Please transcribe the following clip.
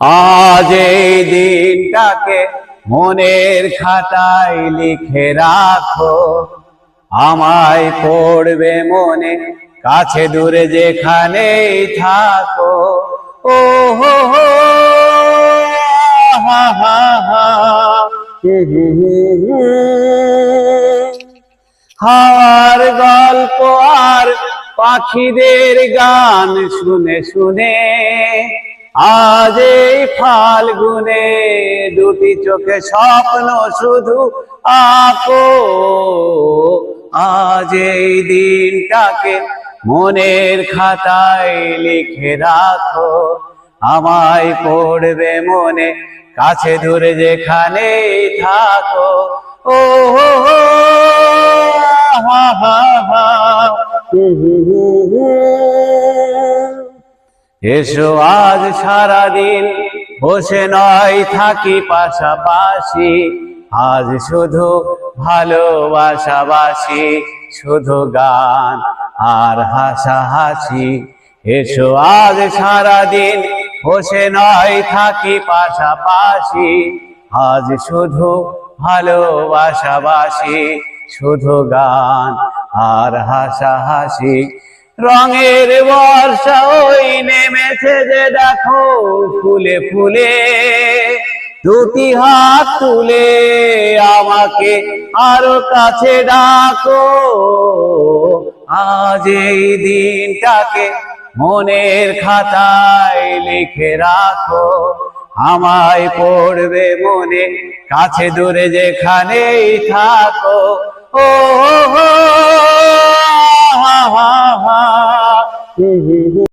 আজ এই দিনটাকে মনের খাতায় লিখে রাখো আমায় পড়বে মনে, কাছে দূরে যেখানেই থাকো ও হো হো, হা হা হা, হু হু হু হু। হার গল্প আর পাখিদের গান শুনে শুনে আজ এই ফাল্গুনে দুটি চোখে স্বপ্ন শুধু আঁকো। আজ এই দিনটাকে মনের খাতায় লিখে রাখো। আমায় পড়বে মনে কাছে দূরে যেখানেই থাকো। ও হা হা, হু হু হু হু। এসো আজ সারাদিন, বসে নয়, থাকি পাশাপাশি। আজ শুধু ভালোবাসাবাসি, শুধু গান আর হাসাহাসি। এসো আজ সারাদিন, বসে নয়, থাকি পাশাপাশি। আজ শুধু ভালোবাসাবাসি, শুধু গান আর হাসাহাসি। রঙের বর্ষা ওই নেমেছে যে দেখো ফুলে ফুলে, দুটি হাত তুলে আমাকে আরও কাছে ডাকো। আজ এই দিনটাকে মনের খাতায় লিখে রাখো। আমায় পড়বে মনে, কাছে দূরে যেখানেই থাকো। ও হু